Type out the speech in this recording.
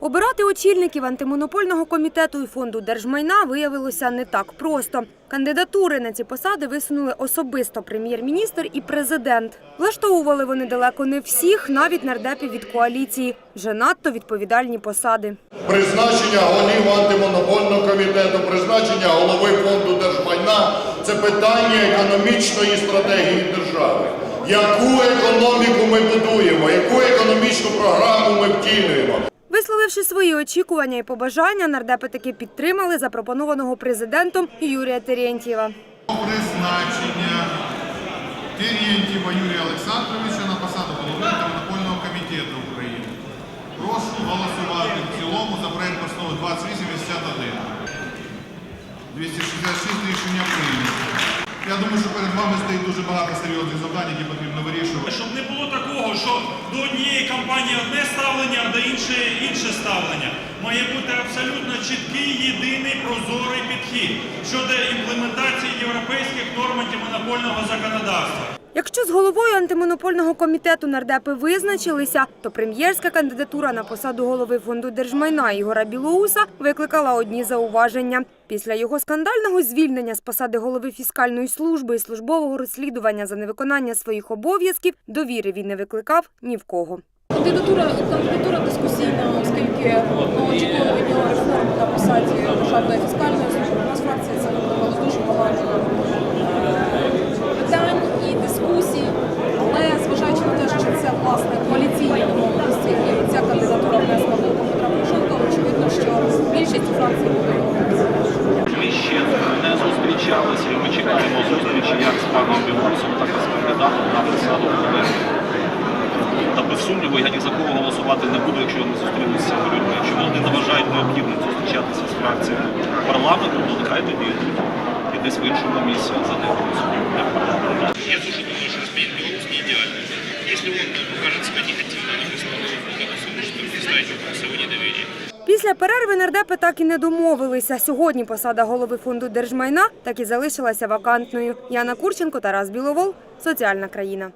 Обирати очільників антимонопольного комітету і фонду держмайна виявилося не так просто. Кандидатури на ці посади висунули особисто прем'єр-міністр і президент. Влаштовували вони далеко не всіх, навіть нардепів від коаліції. Вже надто відповідальні посади. Призначення голів антимонопольного комітету, призначення голови фонду держмайна це питання економічної стратегії держави. Яку економіку ми будуємо, яку економічну програму ми втілюємо? Висловивши свої очікування і побажання, нардепи таки підтримали запропонованого президентом Юрія Терентьєва. призначення Терентьєва Юрія Олександровича на посаду голови антимонопольного комітету України. Прошу голосувати в цілому за проект постанови 2881. 266 рішення прийнято. Я думаю, що перед вами стоїть дуже багато серйозних завдань, які потрібно вирішувати. Щоб не було такого, що до однієї компанії одне ставлення, іншої інше ставлення. Має бути абсолютно чіткий, єдиний, прозорий підхід щодо імплементації європейських норм антимонопольного законодавства. Якщо з головою антимонопольного комітету нардепи визначилися, то прем'єрська кандидатура на посаду голови фонду держмайна Ігора Білоуса викликала одні зауваження. Після його скандального звільнення з посади голови фіскальної служби і службового розслідування за невиконання своїх обов'язків довіри він не викликав ні в кого. Кандидатура кандидатура дискусійна, оскільки ну, очікували від нього реформу на посаді державної фіскальної служби. У нас фракція це викликало дуже багато е, питань і дискусій. Але зважаючи на те, що це власне коаліційні домовленості, і ця кандидатура внесла блоком Петра Порошенка, очевидно, що більшість у фракції буде його підтримувати. Ми ще не зустрічалися, і ми чекаємо зустрічі як з паном Білорусом, так і з кандидатом на посаду голови. Та без сумніву, я ні за кого голосувати не буду, якщо я не зустрінуся з цими людьми. Якщо вони не вважають необхідним зустрічатися з фракціями парламенту, то нехай тоді йдуть. І десь в іншому місці за них голосують. не в парламенті. Я тоже думаю, что господин Белорус не идеальный. Если он покажет себя негативно, не высказывает голосует, что не ставить вопрос его недоверия. Після перерви нардепи так і не домовилися. Сьогодні посада голови фонду держмайна так і залишилася вакантною. Яна Курченко, Тарас Біловол. Соціальна країна.